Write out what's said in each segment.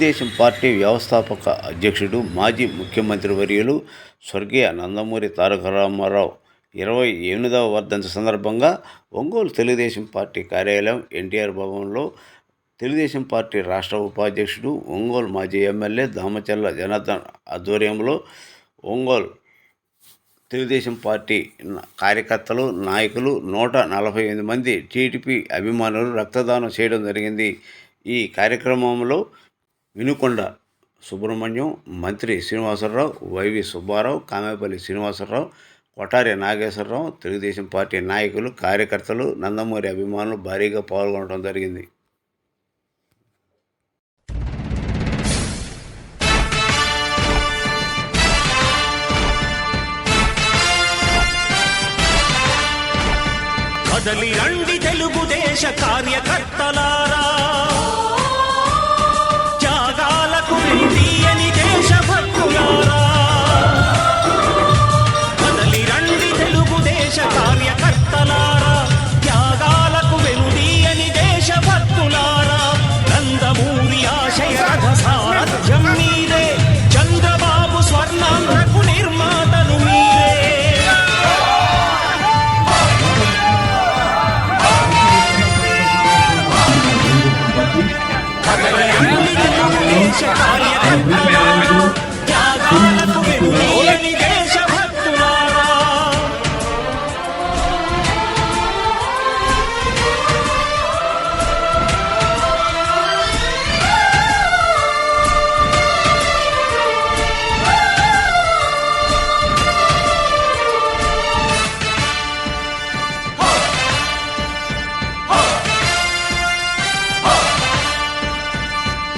Telugu Desam party వ్యవస్థాపక అధ్యక్షుడు మాజీ ముఖ్యమంత్రి వర్యులు స్వర్గీయ నందమూరి తారక రామారావు. ఇరవై ఎనిమిదవ వర్ధంతి సందర్భంగా ఒంగోలు తెలుగుదేశం పార్టీ కార్యాలయం ఎన్టీఆర్ భవన్లో తెలుగుదేశం పార్టీ రాష్ట్ర ఉపాధ్యక్షుడు ఒంగోలు మాజీ ఎమ్మెల్యే దామచల్ల జనార్దన్ ఆధ్వర్యంలో ఒంగోలు తెలుగుదేశం పార్టీ కార్యకర్తలు నాయకులు నూట నలభై ఎనిమిది మంది టీడీపీ అభిమానులు రక్తదానం చేయడం జరిగింది. ఈ కార్యక్రమంలో వినుకొండ సుబ్రహ్మణ్యం మంత్రి Srinivasarao Y V Subbarao Kamepalli Srinivasarao Kotari Nageswararao Telugudesam party నాయకులు కార్యకర్తలు నందమూరి అభిమానులు భారీగా పాల్గొనడం జరిగింది. కదలి రండి తెలుగుదేశ కార్యకర్తలారా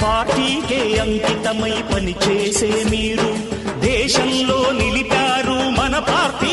పార్టీకే అంకితమై పనిచేసే మీరు దేశంలో నిలిపారు మన పార్టీ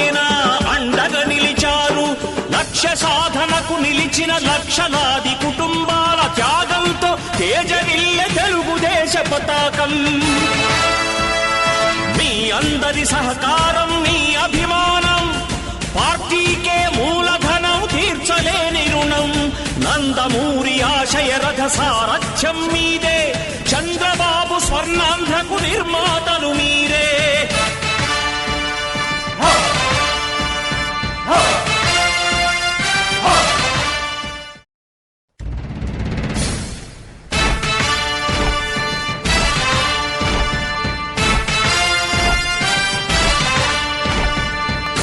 లక్ష్య సాధనకు నిలిచిన లక్షలాది కుటుంబాల త్యాగంతో తేజరిల్లె తెలుగుదేశ పతాకం. మీ అందరి సహకారం మీ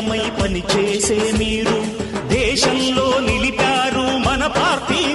పని పనిచేసే మీరు. దేశంలో నిలిపారు మన పార్టీ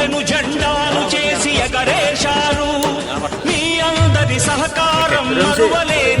సహకారం మరువలేనిదేనాడు